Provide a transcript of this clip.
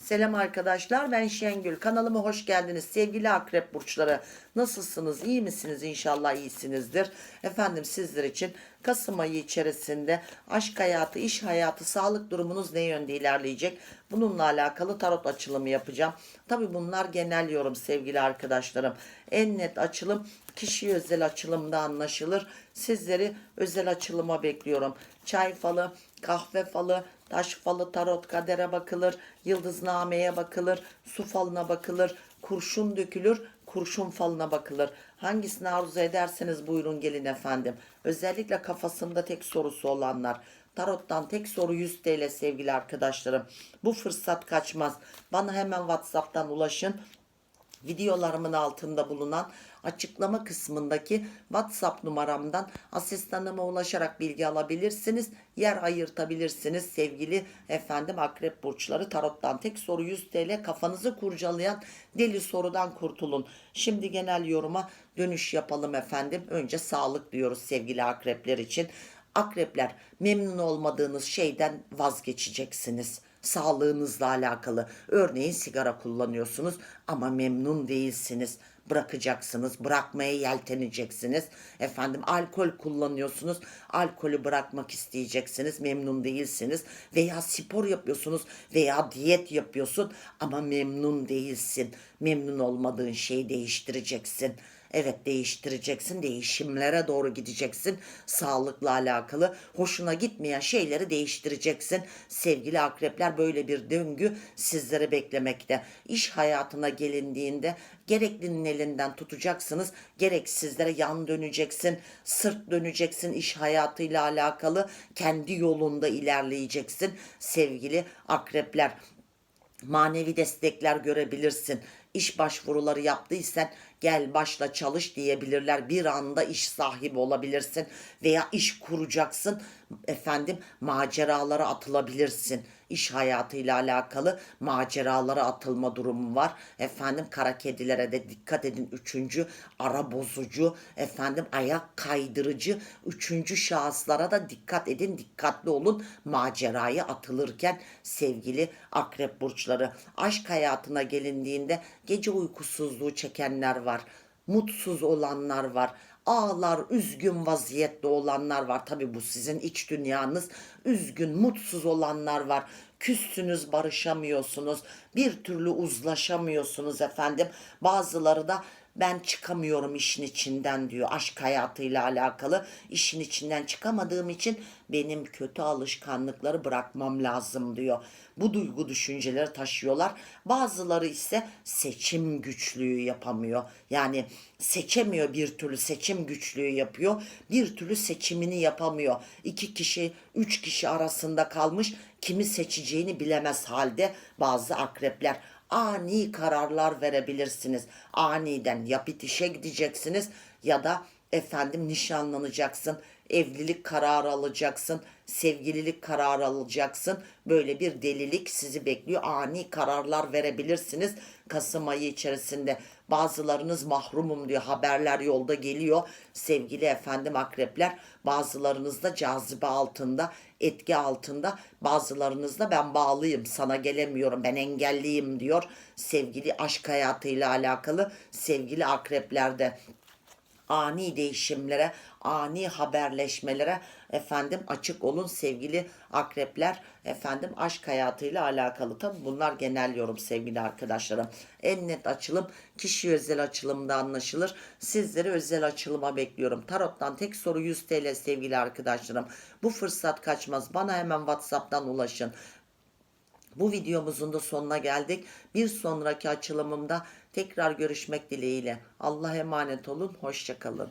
Selam arkadaşlar ben Şengül. Kanalıma hoş geldiniz. Sevgili akrep burçları nasılsınız? İyi misiniz? İnşallah iyisinizdir. Efendim sizler için Kasım ayı içerisinde aşk hayatı iş hayatı sağlık durumunuz ne yönde ilerleyecek bununla alakalı tarot açılımı yapacağım. Tabi bunlar genel yorum sevgili arkadaşlarım. En net açılım kişi özel açılımda anlaşılır. Sizleri özel açılıma bekliyorum. Çay falı kahve falı taş falı, tarot, kadere bakılır, yıldıznameye bakılır, su falına bakılır, kurşun dökülür, kurşun falına bakılır. Hangisini arzu ederseniz buyurun gelin efendim. Özellikle kafasında tek sorusu olanlar. Tarot'tan tek soru 100 TL sevgili arkadaşlarım. Bu fırsat kaçmaz. Bana hemen WhatsApp'tan ulaşın videolarımın altında bulunan açıklama kısmındaki WhatsApp numaramdan asistanıma ulaşarak bilgi alabilirsiniz. Yer ayırtabilirsiniz sevgili efendim akrep burçları tarottan tek soru 100 TL kafanızı kurcalayan deli sorudan kurtulun. Şimdi genel yoruma dönüş yapalım efendim. Önce sağlık diyoruz sevgili akrepler için. Akrepler memnun olmadığınız şeyden vazgeçeceksiniz sağlığınızla alakalı. Örneğin sigara kullanıyorsunuz ama memnun değilsiniz. Bırakacaksınız, bırakmaya yelteneceksiniz. Efendim alkol kullanıyorsunuz, alkolü bırakmak isteyeceksiniz, memnun değilsiniz. Veya spor yapıyorsunuz veya diyet yapıyorsun ama memnun değilsin. Memnun olmadığın şeyi değiştireceksin. Evet değiştireceksin, değişimlere doğru gideceksin. Sağlıkla alakalı hoşuna gitmeyen şeyleri değiştireceksin. Sevgili akrepler böyle bir döngü sizlere beklemekte. İş hayatına gelindiğinde gereklinin elinden tutacaksınız. Gerek sizlere yan döneceksin, sırt döneceksin iş hayatıyla alakalı. Kendi yolunda ilerleyeceksin sevgili akrepler manevi destekler görebilirsin. İş başvuruları yaptıysan gel başla çalış diyebilirler. Bir anda iş sahibi olabilirsin veya iş kuracaksın. Efendim maceralara atılabilirsin. İş hayatıyla alakalı maceralara atılma durumu var. Efendim kara kedilere de dikkat edin. Üçüncü ara bozucu, efendim ayak kaydırıcı, üçüncü şahıslara da dikkat edin. Dikkatli olun maceraya atılırken sevgili akrep burçları. Aşk hayatına gelindiğinde gece uykusuzluğu çekenler var. Mutsuz olanlar var ağlar, üzgün vaziyette olanlar var. Tabi bu sizin iç dünyanız. Üzgün, mutsuz olanlar var. Küssünüz, barışamıyorsunuz. Bir türlü uzlaşamıyorsunuz efendim. Bazıları da ben çıkamıyorum işin içinden diyor. Aşk hayatıyla alakalı işin içinden çıkamadığım için benim kötü alışkanlıkları bırakmam lazım diyor. Bu duygu düşünceleri taşıyorlar. Bazıları ise seçim güçlüğü yapamıyor. Yani seçemiyor bir türlü seçim güçlüğü yapıyor. Bir türlü seçimini yapamıyor. İki kişi, üç kişi arasında kalmış kimi seçeceğini bilemez halde bazı akrepler ani kararlar verebilirsiniz. Aniden ya bitişe gideceksiniz ya da efendim nişanlanacaksın, evlilik kararı alacaksın, sevgililik kararı alacaksın. Böyle bir delilik sizi bekliyor. Ani kararlar verebilirsiniz Kasım ayı içerisinde. Bazılarınız mahrumum diyor. Haberler yolda geliyor. Sevgili efendim akrepler. Bazılarınız da cazibe altında, etki altında. Bazılarınız da ben bağlıyım, sana gelemiyorum, ben engelliyim diyor. Sevgili aşk hayatıyla alakalı sevgili akreplerde ani değişimlere, ani haberleşmelere efendim açık olun sevgili akrepler. Efendim aşk hayatıyla alakalı. Tabi bunlar genel yorum sevgili arkadaşlarım. En net açılım kişi özel açılımda anlaşılır. Sizleri özel açılıma bekliyorum. Tarot'tan tek soru 100 TL sevgili arkadaşlarım. Bu fırsat kaçmaz. Bana hemen WhatsApp'tan ulaşın. Bu videomuzun da sonuna geldik. Bir sonraki açılımımda tekrar görüşmek dileğiyle. Allah'a emanet olun. Hoşçakalın.